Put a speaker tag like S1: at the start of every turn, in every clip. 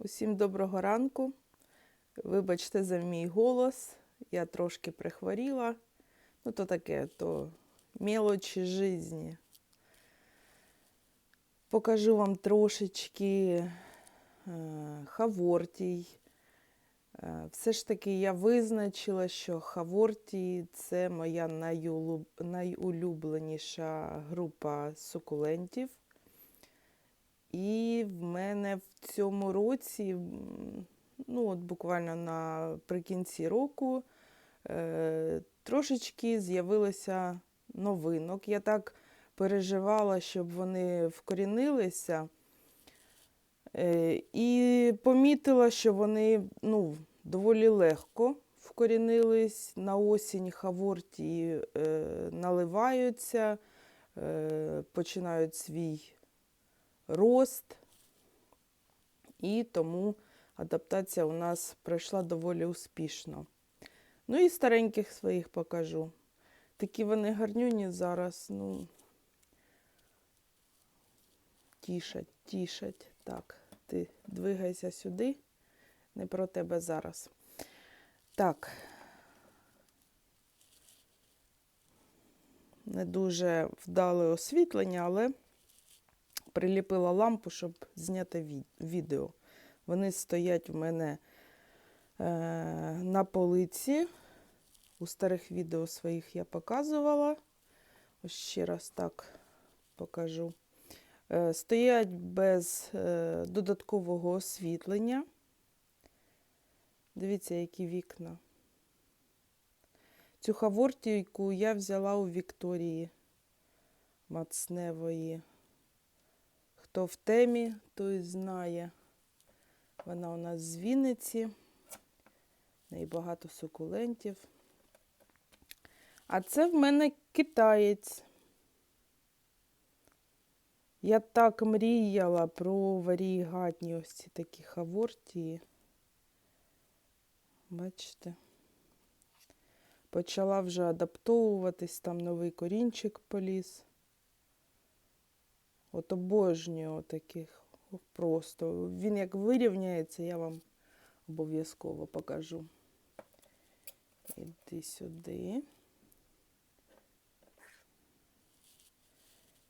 S1: Усім доброго ранку. Вибачте за мій голос. Я трошки прихворіла. Ну, то таке, то мелочі житті. Покажу вам трошечки е, хавортій. Е, Все ж таки я визначила, що хавортій це моя найулюб... найулюбленіша група сукулентів. І в мене в цьому році, ну от буквально наприкінці року, е, трошечки з'явилося новинок. Я так переживала, щоб вони вкорінилися. Е, і помітила, що вони ну, доволі легко вкорінились. На осінь хаворті е, наливаються, е, починають свій рост, і тому адаптація у нас пройшла доволі успішно. Ну і стареньких своїх покажу. Такі вони гарнюні зараз, ну, тішать, тішать. Так, ти двигайся сюди, не про тебе зараз. Так. Не дуже вдале освітлення, але приліпила лампу, щоб зняти відео. Вони стоять в мене е, на полиці. У старих відео своїх я показувала. Ось ще раз так покажу. Е, стоять без е, додаткового освітлення. Дивіться, які вікна. Цю хавортійку я взяла у Вікторії Мацневої. Хто в темі, той знає. Вона у нас з Вінниці. В багато сукулентів. А це в мене китаєць. Я так мріяла про варігатні ось ці такі хавортії. Бачите? Почала вже адаптовуватись, там новий корінчик поліз. От обожнюю таких просто. Він як вирівняється, я вам обов'язково покажу. Іди сюди.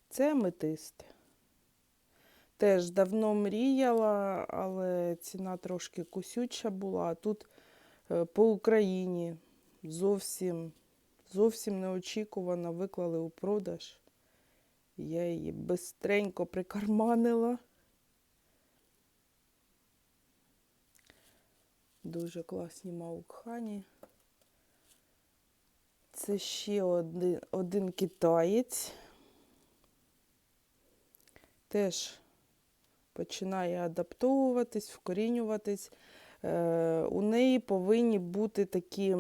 S1: Це аметист. Теж давно мріяла, але ціна трошки кусюча була. Тут е, по Україні зовсім, зовсім неочікувано виклали у продаж. Я її бистренько прикарманила. Дуже класні маукхані. Це ще один, один китаєць. Теж починає адаптовуватись, вкорінюватись. Е, у неї повинні бути такі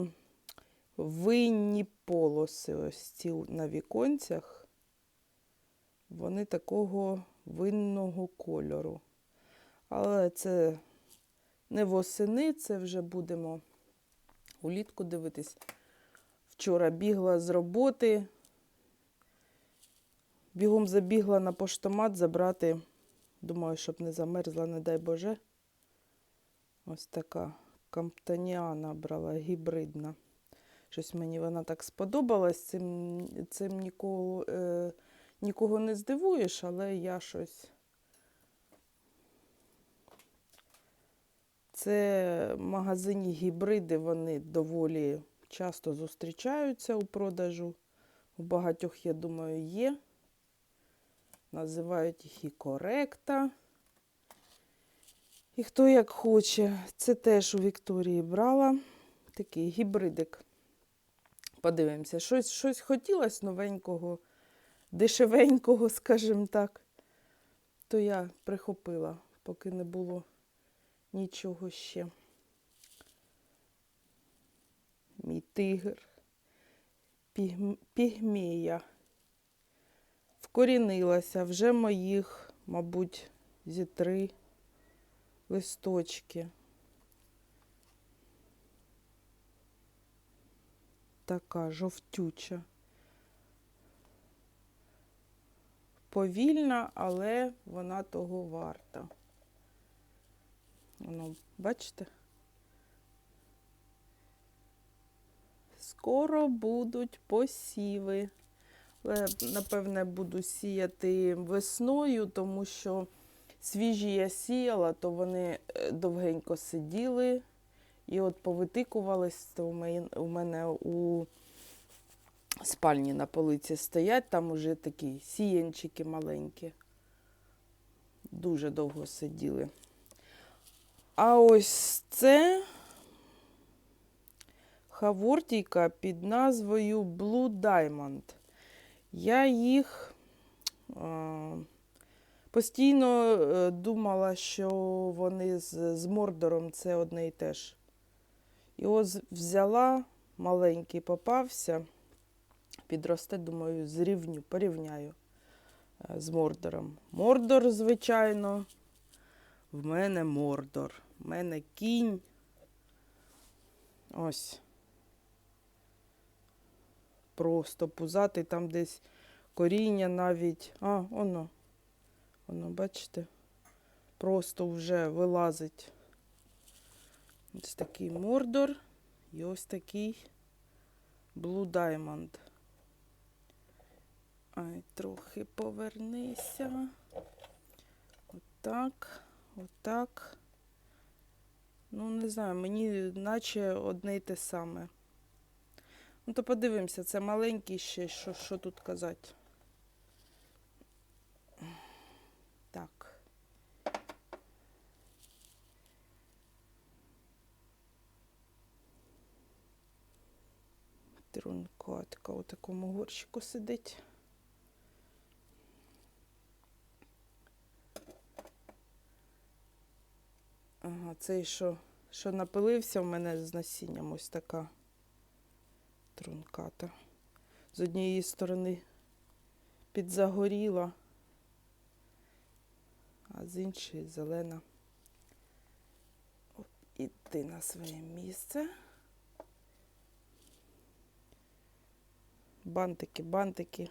S1: винні полоси, ось ці на віконцях. Вони такого винного кольору. Але це не восени, це вже будемо улітку дивитись. Вчора бігла з роботи, бігом забігла на поштомат забрати. Думаю, щоб не замерзла, не дай Боже. Ось така камптаніана брала гібридна. Щось мені вона так сподобалась. Цим, цим нікого, е, нікого не здивуєш, але я щось. Це магазині гібриди, вони доволі часто зустрічаються у продажу. У багатьох, я думаю, є. Називають їх і коректа. І хто як хоче. Це теж у Вікторії брала. Такий гібридик. Подивимося, щось, щось хотілося новенького, дешевенького, скажімо так. То я прихопила, поки не було нічого ще. Мій тигр. Пігм- Пігмея. Вкорінилася вже моїх, мабуть, зі три листочки. Така жовтюча. Повільна, але вона того варта. Ну, бачите? Скоро будуть посіви. Але, напевне, буду сіяти весною, тому що свіжі я сіяла, то вони е, довгенько сиділи. І от повитикувались, то у мене у спальні на полиці стоять, там уже такі сіянчики маленькі. Дуже довго сиділи. А ось це хавортійка під назвою Blue Diamond. Я їх а, постійно е, думала, що вони з, з Мордором це одне і те ж. І ось взяла, маленький попався, підросте, думаю, зрівню, порівняю е, з Мордором. Мордор, звичайно, в мене Мордор. В мене кінь. Ось. Просто пузатий, там десь коріння навіть. А, воно. Воно, бачите? Просто вже вилазить. Ось такий Мордор і ось такий Diamond. Ай, трохи повернися. Отак, отак. Ну, не знаю, мені наче одне й те саме. Ну, то подивимося, це маленький ще, що, що тут казати. Так. Трункотка у такому горщику сидить. Ага, цей, що, що напилився в мене з насінням, ось така трунката. З однієї сторони підзагоріла, а з іншої зелена. Оп, Іди на своє місце. Бантики, бантики.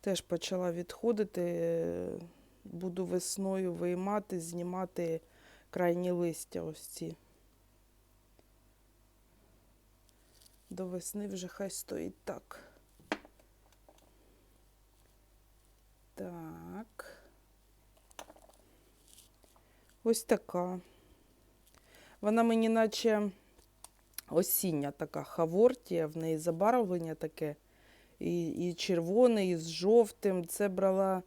S1: Теж почала відходити. Буду весною виймати, знімати крайні листя ось ці. До весни вже хай стоїть так. Так. Ось така. Вона мені наче осіння така хавортія, в неї забарвлення таке. І, і червоне, і з жовтим. Це брала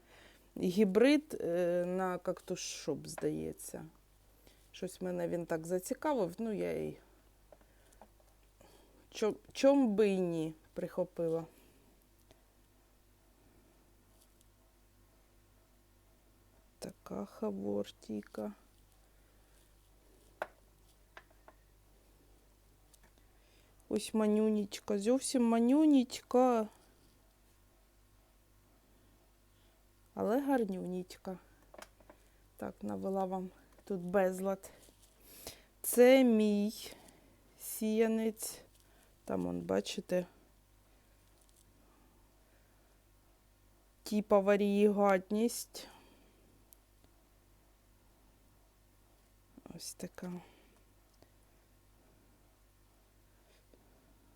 S1: гібрид е, на кактушоп, здається. Щось мене він так зацікавив, ну я й чом, би і ні прихопила. Така хавортійка. Ось манюнічка, зовсім манюнічка. Але гарнюнічка. Так, навела вам тут безлад. Це мій сіянець. Там, он, бачите, типа варієгатність. Ось така.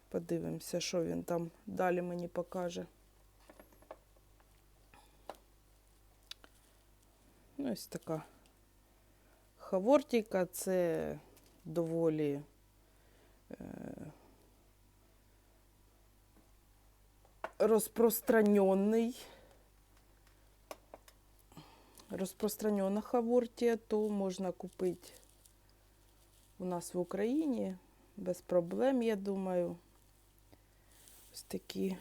S1: Подивимося, що він там далі мені покаже. Ну, ось така хавортійка, це доволі е, розпространений. Розпространена хавортія, то можна купити у нас в Україні без проблем, я думаю. Ось такі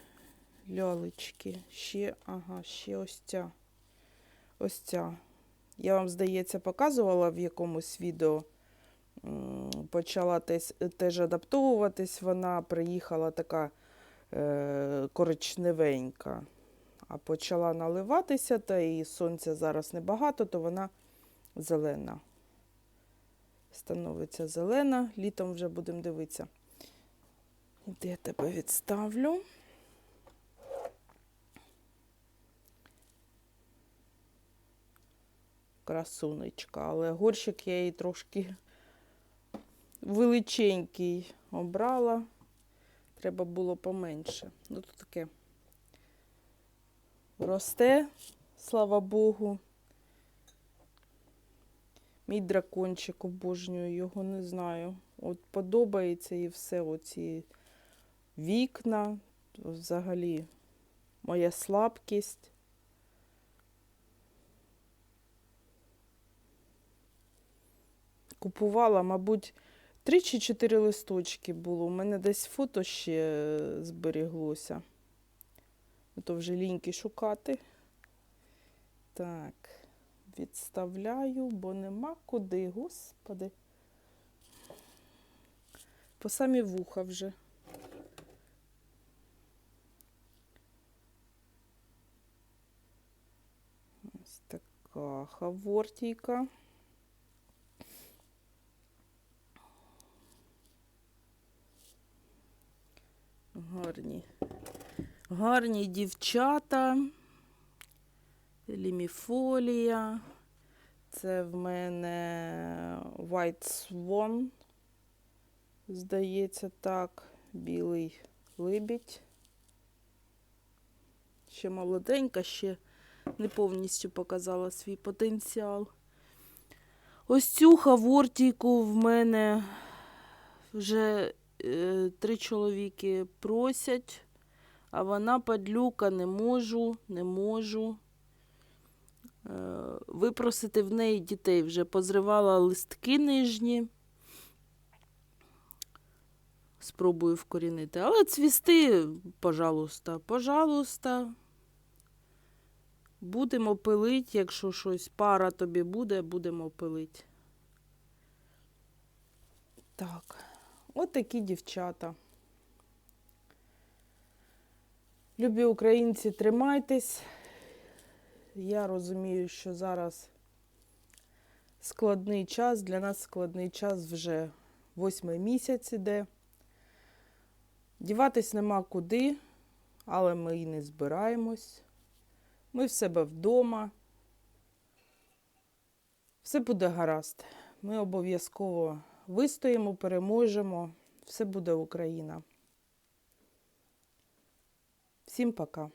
S1: лялечки. Ще, ага, ще ось ця. Ось ця. Я вам, здається, показувала в якомусь відео. Почала тес- теж адаптовуватись. Вона приїхала така е, коричневенька, а почала наливатися, та і сонця зараз небагато, то вона зелена. Становиться зелена. Літом вже будемо дивитися. Де я тебе відставлю? Красунечка. Але горщик я її трошки величенький обрала. Треба було поменше. Ну, тут таке росте, слава Богу. Мій дракончик обожнюю, його не знаю. От подобається і все. Оці вікна, взагалі, моя слабкість. Купувала, мабуть, три чи чотири листочки було. У мене десь фото ще зберіглося. Ну, То вже ліньки шукати. Так, відставляю, бо нема куди, господи. По самі вуха вже. Ось така хавортійка. Гарні. Гарні дівчата. Ліміфолія. Це в мене White Swan. Здається, так. Білий либідь. Ще молоденька, ще не повністю показала свій потенціал. Ось цю хавортійку в мене вже три чоловіки просять, а вона падлюка, не можу, не можу. Е, випросити в неї дітей вже позривала листки нижні. Спробую вкорінити. Але цвісти, пожалуйста, пожалуйста. Будемо пилити, якщо щось пара тобі буде, будемо пилити. Так, от такі дівчата. Любі українці, тримайтесь. Я розумію, що зараз складний час. Для нас складний час вже восьмий місяць іде. Діватись нема куди, але ми і не збираємось. Ми в себе вдома. Все буде гаразд. Ми обов'язково вистоїмо, переможемо. Все буде Україна. Всім пока.